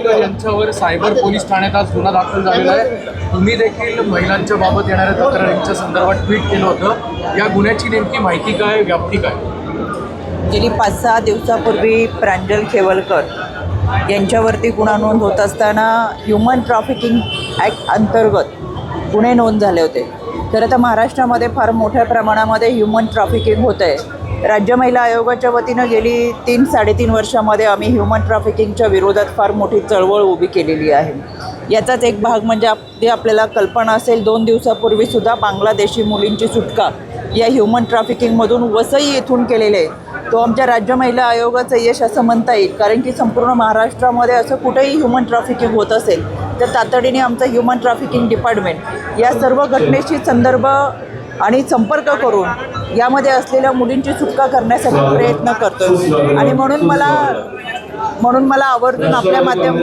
केळकर यांच्यावर cyber police ठाण्यात आज गुन्हा दाखल झालेला आहे. तुम्ही देखील महिलांच्या बाबत येणाऱ्या तक्रारींच्या संदर्भात ट्विट केलं होतं. या गुन्ह्याची नेमकी माहिती काय व्याप्ती काय? गेली पाच सहा दिवसापूर्वी प्रांजल खेवलकर यांच्यावरती गुन्हा नोंद होत असताना ह्युमन ट्रॅफिकिंग ॲक्ट अंतर्गत गुन्हे नोंद झाले होते. तर आता महाराष्ट्रामध्ये फार मोठ्या प्रमाणामध्ये ह्युमन ट्रॅफिकिंग होतं आहे राज्य महिला आयोगाच्या वतीनं गेली तीन साडेतीन वर्षामध्ये आम्ही ह्युमन ट्रॅफिकिंगच्या विरोधात फार मोठी चळवळ उभी केलेली आहे. याचाच एक भाग म्हणजे आपली आपल्याला कल्पना असेल दोन दिवसापूर्वीसुद्धा बांगलादेशी मुलींची सुटका या ह्युमन ट्रॅफिकिंगमधून वसई येथून केलेले आहे. तो आमच्या राज्य महिला आयोगाचं यश असं म्हणता येईल कारण की संपूर्ण महाराष्ट्रामध्ये असं कुठेही ह्युमन ट्रॅफिकिंग होत असेल तर तातडीने आमचं ह्युमन ट्रॅफिकिंग डिपार्टमेंट या सर्व घटनेशी संदर्भ आणि संपर्क करून यामध्ये असलेल्या मुलींची सुटका करण्यासाठी प्रयत्न करतो. आणि म्हणून मला म्हणून मला आवर्जून आपल्या माध्यम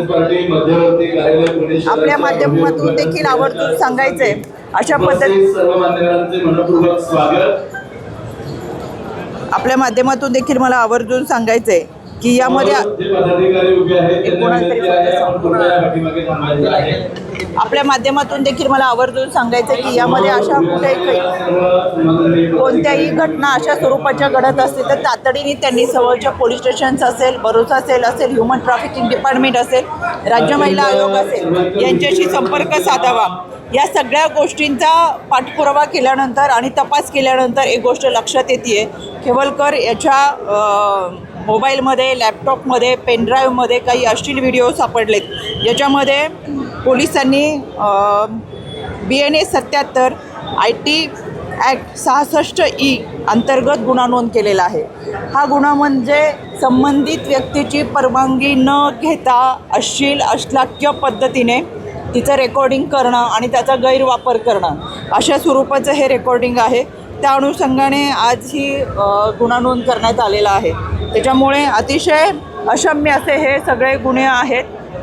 आपल्या माध्यमातून देखील आवर्जून सांगायचं आहे अशा पद्धती आपल्या माध्यमातून देखील मला आवर्जून सांगायचं आहे की यामध्ये आपल्या माध्यमातून देखील मला आवर्जून सांगायचं आहे की यामध्ये अशा कुठेही काही कोणत्याही घटना अशा स्वरूपाच्या घडत असतील तर तातडीने त्यांनी जवळच्या पोलीस स्टेशन्स असेल भरोसा सेल असेल ह्युमन ट्रॅफिकिंग डिपार्टमेंट असेल राज्य महिला आयोग असेल यांच्याशी संपर्क साधावा. या सगळ्या गोष्टींचा पाठपुरावा केल्यानंतर आणि तपास केल्यानंतर एक गोष्ट लक्षात येते खेवलकर याच्या मोबाईलमध्ये लॅपटॉपमध्ये पेनड्राईव्हमध्ये काही अश्लील व्हिडिओ सापडलेत. याच्यामध्ये पोलिसांनी बी एन ए सत्याहत्तर आय टी ॲक्ट सहासष्ट ई अंतर्गत गुन्हा नोंद केलेला आहे. हा गुन्हा म्हणजे संबंधित व्यक्तीची परवानगी न घेता अश्लील अश्लाक्य पद्धतीने तिचं रेकॉर्डिंग करणं आणि त्याचा गैरवापर करणं अशा स्वरूपाचं हे रेकॉर्डिंग आहे. त्या अनुषंगाने आज ही गुन्हा नोंद करण्यात आलेला आहे. त्याच्यामुळे अतिशय अशम्य असे हे सगळे गुन्हे आहेत.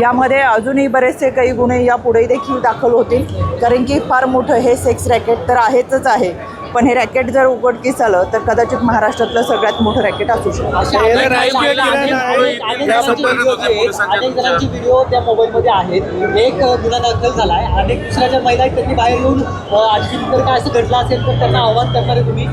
यामध्ये अजूनही बरेचसे काही गुन्हे यापुढेही देखील दाखल होतील. कारण की फार मोठं हे सेक्स रॅकेट तर आहेच आहे. पण हे रॅकेट जर उघडकीस आलं तर कदाचित महाराष्ट्रातलं सगळ्यात मोठं रॅकेट असू शकतं. व्हिडिओ त्या मोबाईलमध्ये आहेत. एक गुन्हा दाखल झाला आहे अनेक दुसऱ्या ज्या महिला आहेत त्यांनी बाहेर येऊन आणखी जर काय असं घडलं असेल तर त्यांना आव्हान करणार आहे तुम्ही.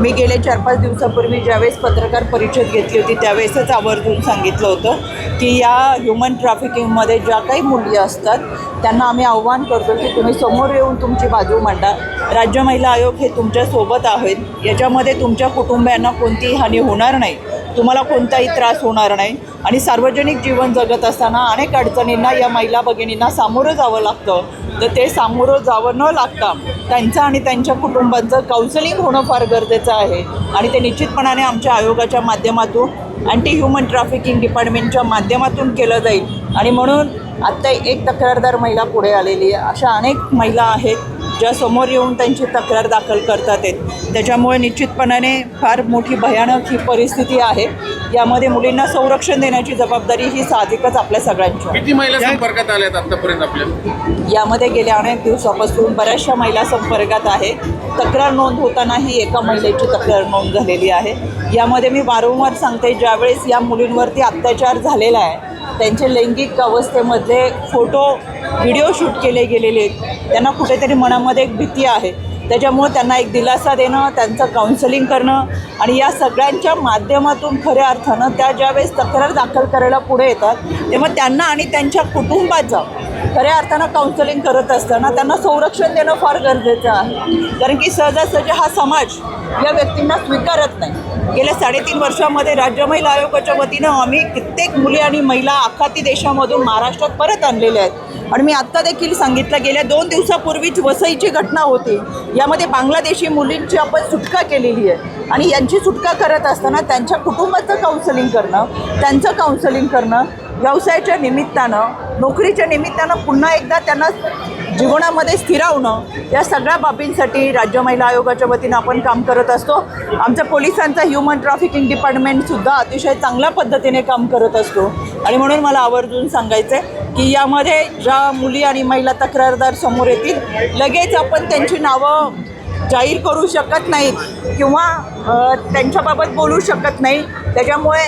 मी गेले चार पाच दिवसापूर्वी ज्यावेळेस पत्रकार परिषद घेतली होती त्यावेळेसच आवर्जून सांगितलं होतं की या ह्युमन ट्रॅफिकिंगमध्ये ज्या काही मुली असतात त्यांना आम्ही आव्हान करतो की तुम्ही समोर येऊन तुमची बाजू मांडा. राज्य महिला आयोग हे तुमच्यासोबत आहेत. याच्यामध्ये तुमच्या कुटुंबियांना कोणतीही हानी होणार नाही. तुम्हाला कोणताही त्रास होणार नाही. आणि सार्वजनिक जीवन जगत असताना अनेक अडचणींना या महिला भगिनींना सामोरं जावं लागतं. तर ते सामोरं जावं न लागता त्यांचं आणि त्यांच्या कुटुंबाचं काउन्सिलिंग होणं फार गरजेचं आहे. आणि ते निश्चितपणाने आमच्या आयोगाच्या माध्यमातून अँटी ह्युमन ट्रॅफिकिंग डिपार्टमेंटच्या माध्यमातून केलं जाईल. आणि म्हणून आत्ता एक तक्रारदार महिला पुढे आलेली आहे. अशा अनेक महिला आहेत ज्या समोर येऊन त्यांची तक्रार दाखल करतात आहेत. त्याच्यामुळे निश्चितपणाने फार मोठी भयानक ही परिस्थिती आहे. यामध्ये मुलींना संरक्षण देण्याची जबाबदारी ही साहजिकच आपल्या सगळ्यांची. किती महिला संपर्कात आल्यात आतापर्यंत आपल्या? यामध्ये गेल्या अनेक दिवसापासून बऱ्याचशा महिला संपर्कात आहे तक्रार नोंद होतानाही एका महिलेची तक्रार नोंद झालेली आहे. यामध्ये मी वारंवार सांगते ज्यावेळेस या मुलींवरती अत्याचार झालेला आहे त्यांचे लैंगिक अवस्थेमधले फोटो व्हिडिओ शूट केले गेलेले आहेत. त्यांना कुठेतरी मनामध्ये एक भीती आहे. त्याच्यामुळं त्यांना एक दिलासा देणं त्यांचं काउन्सलिंग करणं आणि या सगळ्यांच्या माध्यमातून खऱ्या अर्थानं त्या ज्यावेळेस तक्रार दाखल करायला पुढे येतात तेव्हा त्यांना आणि त्यांच्या कुटुंबाचं खऱ्या अर्थानं काउन्सलिंग करत असताना त्यांना संरक्षण देणं फार गरजेचं आहे. कारण की सहजासहजी हा समाज या व्यक्तींना स्वीकारत नाही. गेल्या साडेतीन वर्षामध्ये राज्य महिला आयोगाच्या वतीनं आम्ही कित्येक मुली आणि महिला आखाती देशामधून महाराष्ट्रात परत आणलेल्या आहेत. आणि मी आत्ता देखील सांगितलं गेल्या दोन दिवसापूर्वीच वसईची घटना होती. यामध्ये बांगलादेशी मुलींची आपण सुटका केलेली आहे. आणि यांची सुटका करत असताना त्यांच्या कुटुंबाचं काउन्सलिंग करणं त्यांचं काउन्सलिंग करणं व्यवसायाच्या निमित्तानं नोकरीच्या निमित्तानं पुन्हा एकदा त्यांना जीवनामध्ये स्थिरावणं या सगळ्या बाबींसाठी राज्य महिला आयोगाच्या वतीनं आपण काम करत असतो. आमचं पोलिसांचा ह्युमन ट्रॅफिकिंग डिपार्टमेंटसुद्धा अतिशय चांगल्या पद्धतीने काम करत असतो. आणि म्हणून मला आवर्जून सांगायचं आहे की यामध्ये ज्या मुली आणि महिला तक्रारदार समोर येतील लगेच आपण त्यांची नावं जाहीर करू शकत नाहीत किंवा त्यांच्याबाबत बोलू शकत नाही. त्याच्यामुळे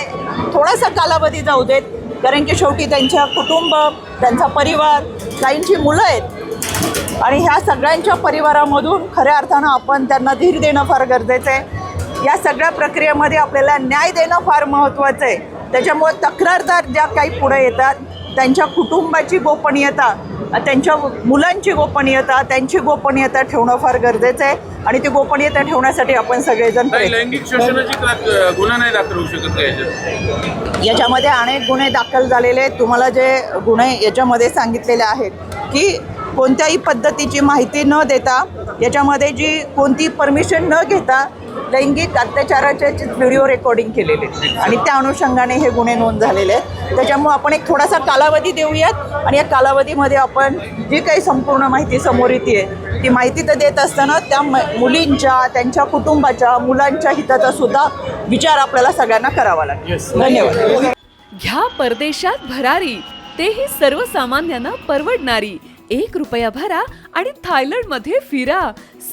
थोडासा कालावधी जाऊ देत. कारण की शेवटी त्यांच्या कुटुंब त्यांचा परिवार काहींची मुलं आहेत. आणि ह्या सगळ्यांच्या परिवारामधून खऱ्या अर्थानं आपण त्यांना धीर देणं फार गरजेचं आहे. या सगळ्या प्रक्रियेमध्ये आपल्याला न्याय देणं फार महत्त्वाचं आहे. त्याच्यामुळे तक्रारदार ज्या काही पुढे येतात त्यांच्या कुटुंबाची गोपनीयता त्यांच्या मुलांची गोपनीयता त्यांची गोपनीयता ठेवणं फार गरजेचं आहे आणि ती गोपनीयता ठेवण्यासाठी आपण सगळेजण लैंगिक शोषणाची गुन्हा नाही दाखल होऊ शकत याच्यामध्ये अनेक गुन्हे दाखल झालेले आहेत. तुम्हाला जे गुन्हे याच्यामध्ये सांगितलेले आहेत की कोणत्याही पद्धतीची माहिती न देता याच्यामध्ये जी कोणती परमिशन न घेता लैंगिक अत्याचाराचे व्हिडिओ रेकॉर्डिंग केलेले. आणि त्या अनुषंगाने हे गुन्हे नोंद झालेले आहेत. त्याच्यामुळे आपण एक थोडासा कालावधी देऊयात. आणि या कालावधीमध्ये आपण जी काही संपूर्ण माहिती समोर येते ती माहिती तर देत असताना त्या म मुलींच्या त्यांच्या कुटुंबाच्या मुलांच्या हिताचा सुद्धा विचार आपल्याला सगळ्यांना करावा लागेल. धन्यवाद. घ्या परदेशात भरारी. तेही सर्वसामान्यांना परवडणारी. एक रुपया भरा आणि थायलंडमध्ये फिरा.